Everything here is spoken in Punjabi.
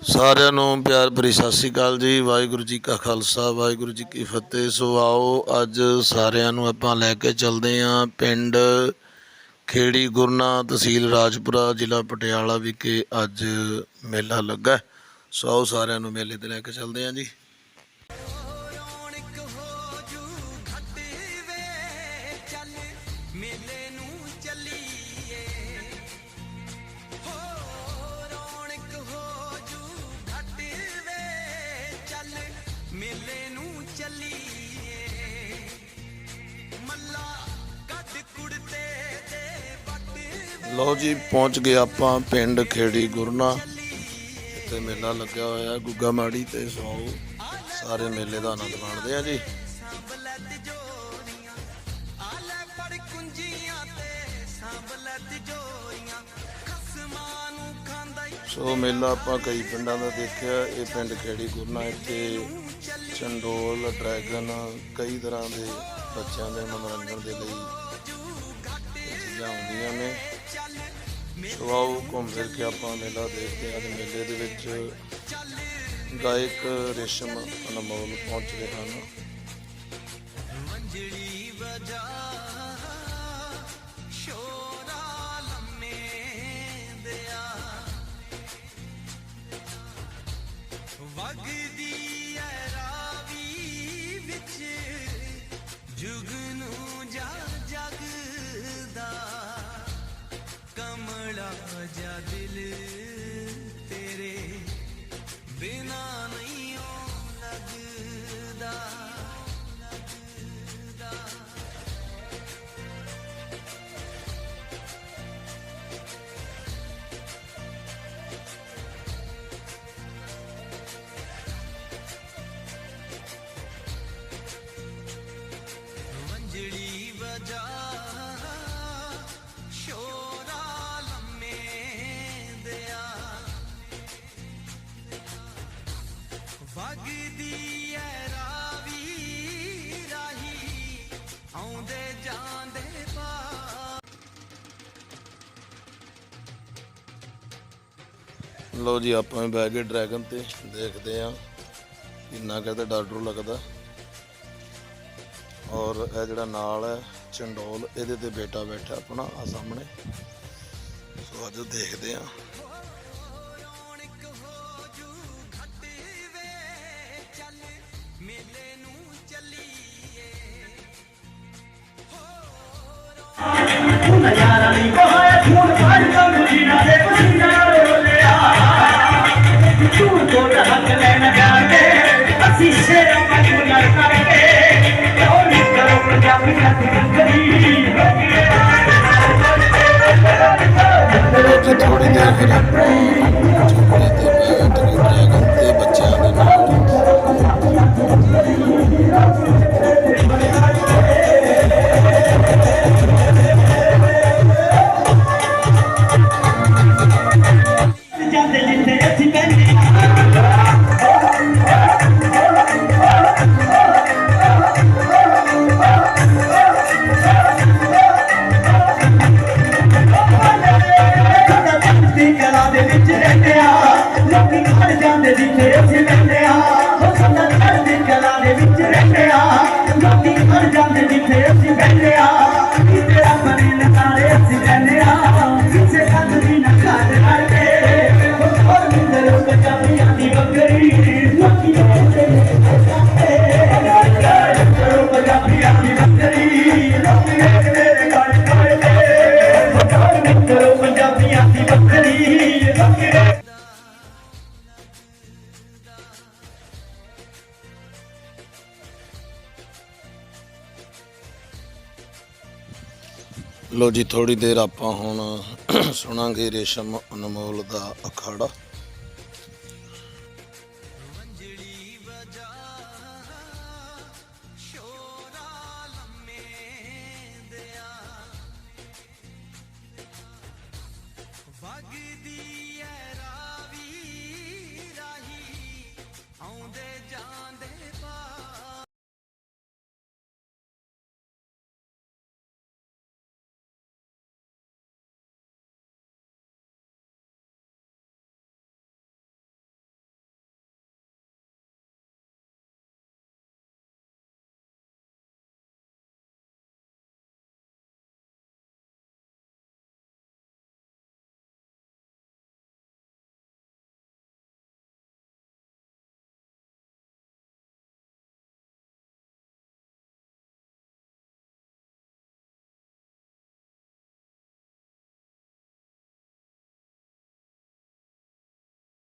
ਸਾਰਿਆਂ ਨੂੰ ਪਿਆਰ ਭਰੀ ਸਤਿ ਸ੍ਰੀ ਅਕਾਲ ਜੀ। ਵਾਹਿਗੁਰੂ ਜੀ ਕਾ ਖਾਲਸਾ, ਵਾਹਿਗੁਰੂ ਜੀ ਕੀ ਫਤਿਹ। ਸੋ ਆਓ, ਅੱਜ ਸਾਰਿਆਂ ਨੂੰ ਆਪਾਂ ਲੈ ਕੇ ਚੱਲਦੇ ਆਂ ਪਿੰਡ ਖੇੜੀ ਗੁਰਨਾ ਤਹਿਸੀਲ ਰਾਜਪੁਰਾ, ਜ਼ਿਲ੍ਹਾ ਪਟਿਆਲਾ ਵਿਖੇ ਅੱਜ ਮੇਲਾ ਲੱਗਾ। ਸੋ ਆਓ ਸਾਰਿਆਂ ਨੂੰ ਮੇਲੇ ਤੇ ਲੈ ਕੇ ਚੱਲਦੇ ਆਂ ਜੀ। ਲਓ ਜੀ, ਪਹੁੰਚ ਗਏ ਆਪਾਂ ਪਿੰਡ ਖੇੜੀ ਗੁਰਨਾ। ਇੱਥੇ ਮੇਲਾ ਲੱਗਿਆ ਹੋਇਆ, ਗੁੱਗਾ ਮਾੜੀ ਤੇ ਸੋ ਸਾਰੇ ਮੇਲੇ ਦਾ ਆਨੰਦ ਮਾਣਦੇ ਆ ਜੀ। ਸੋ ਮੇਲਾ ਆਪਾਂ ਕਈ ਪਿੰਡਾਂ ਦਾ ਦੇਖਿਆ, ਇਹ ਪਿੰਡ ਖੇੜੀ ਗੁਰਨਾ, ਇੱਥੇ ਚੰਡੋਲ, ਡਰੈਗਨ, ਕਈ ਤਰ੍ਹਾਂ ਦੇ ਬੱਚਿਆਂ ਦੇ ਮਨੋਰੰਜਨ ਦੇ ਲਈ ਚੀਜ਼ਾਂ ਆਉਂਦੀਆਂ ਨੇ। ਸੋ ਆਓ ਘੁੰਮ ਫਿਰ ਕੇ ਆਪਾਂ ਮੇਲਾ ਦੇਖਦੇ ਹਾਂ। ਤੇ ਮੇਲੇ ਦੇ ਵਿੱਚ ਗਾਇਕ ਰੇਸ਼ਮ ਅਨਮੋਲ ਪਹੁੰਚ ਰਹੇ ਹਨ। ਮੰਜੜੀ ਵਜਾ ਸ਼ੋਰਾ ਲੰਮੇ ਦਿਆ ਵਗਦੀ दिल तेरे बिना नहीं लगदा वंजली बजा ਵਗਦੀ ਐ ਰਾਵੀ ਰਾਹੀ, ਆਉਂਦੇ ਜਾਂਦੇ ਪਾ। ਲਓ ਜੀ, ਆਪਾਂ ਵੀ ਬਹਿ ਗਏ ਡਰੈਗਨ ਤੇ, ਦੇਖਦੇ ਆ ਕਿੰਨਾ ਕਹਿੰਦੇ ਡਰ ਡਰ ਲੱਗਦਾ। ਔਰ ਇਹ ਜਿਹੜਾ ਨਾਲ ਹੈ, ਚੰਡੋਲ, ਇਹਦੇ ਤੇ ਬੇਟਾ ਬੈਠਾ ਆਪਣਾ ਆ ਸਾਹਮਣੇ। ਸੋ ਅੱਜ ਦੇਖਦੇ ਆ। ਲੋ ਜੀ ਥੋੜੀ ਦੇਰ ਆਪਾਂ ਹੁਣ ਸੁਣਾਂਗੇ ਰੇਸ਼ਮ ਅਨਮੋਲ ਦਾ ਅਖਾੜਾ।